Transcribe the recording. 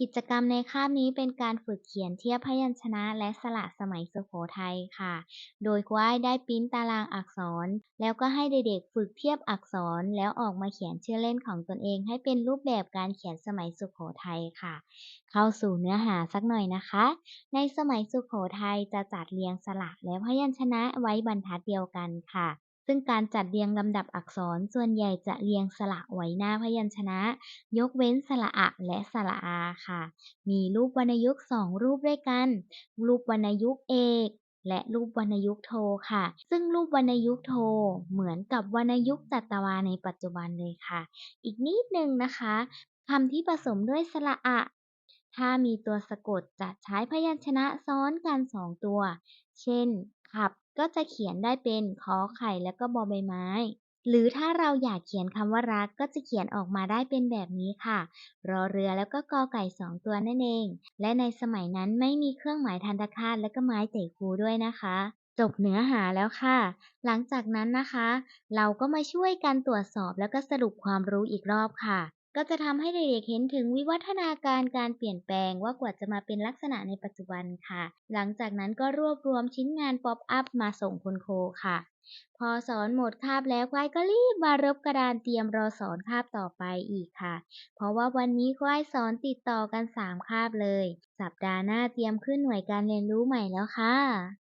กิจกรรมในคาบนี้เป็นการฝึกเขียนเทียบพยัญชนะและสระสมัยสุโขทัยค่ะ โดยครูอ้ายได้ปริ้นตารางอักษร แล้วก็ให้เด็กๆฝึกเทียบอักษรแล้วออกมาเขียนชื่อเล่นของตนเอง ให้เป็นรูปแบบการเขียนสมัยสุโขทัยค่ะ เข้าสู่เนื้อหาสักหน่อยนะคะ ในสมัยสุโขทัยจะจัดเรียงสระและพยัญชนะไว้บรรทัดเดียวกันค่ะ ซึ่งการจัดเรียงลำดับอักษรส่วนใหญ่จะเรียงสระไว้หน้าพยัญชนะ ยกเว้นสระอะและสระอาค่ะ มีรูปวรรณยุกต์สองรูปด้วยกัน รูปวรรณยุกต์เอกและรูปวรรณยุกต์โทค่ะ ซึ่งรูปวรรณยุกต์โท เหมือนกับวรรณยุกต์จัตวาในปัจจุบันเลยค่ะ อีกนิดนึงนะคะคำที่ผสมด้วยสระอะ ถ้ามีตัวสะกดจะใช้พยัญชนะซ้อนกันสองตัว เช่น ขับ ก็จะเขียนได้เป็นขอไข่แล้วก็บอใบไม้ หรือถ้าเราอยากเขียนคำว่ารักก็จะเขียนออกมาได้เป็นแบบนี้ค่ะ รอเรือแล้วก็กอไก่สองตัวนั่นเอง และในสมัยนั้นไม่มีเครื่องหมายทันตคาตและก็ไม้เตะคูด้วยนะคะจบเนื้อหาแล้วค่ะ หลังจากนั้นนะคะ เราก็มาช่วยกันตรวจสอบแล้วก็สรุปความรู้อีกรอบค่ะ ก็จะทำให้เด็กๆเห็นถึงวิวัฒนาการการเปลี่ยนแปลงว่ากว่าจะมาเป็นลักษณะในปัจจุบันค่ะ หลังจากนั้นก็รวบรวมชิ้นงานป๊อปอัพมาส่งคุณครูค่ะ พอสอนหมดคาบแล้วควายก็รีบมารบกระดานเตรียมรอสอนคาบต่อไปอีกค่ะ เพราะว่าวันนี้ควายสอนติดต่อกัน 3 คาบเลย สัปดาห์หน้าเตรียมขึ้นหน่วยการเรียนรู้ใหม่แล้วค่ะ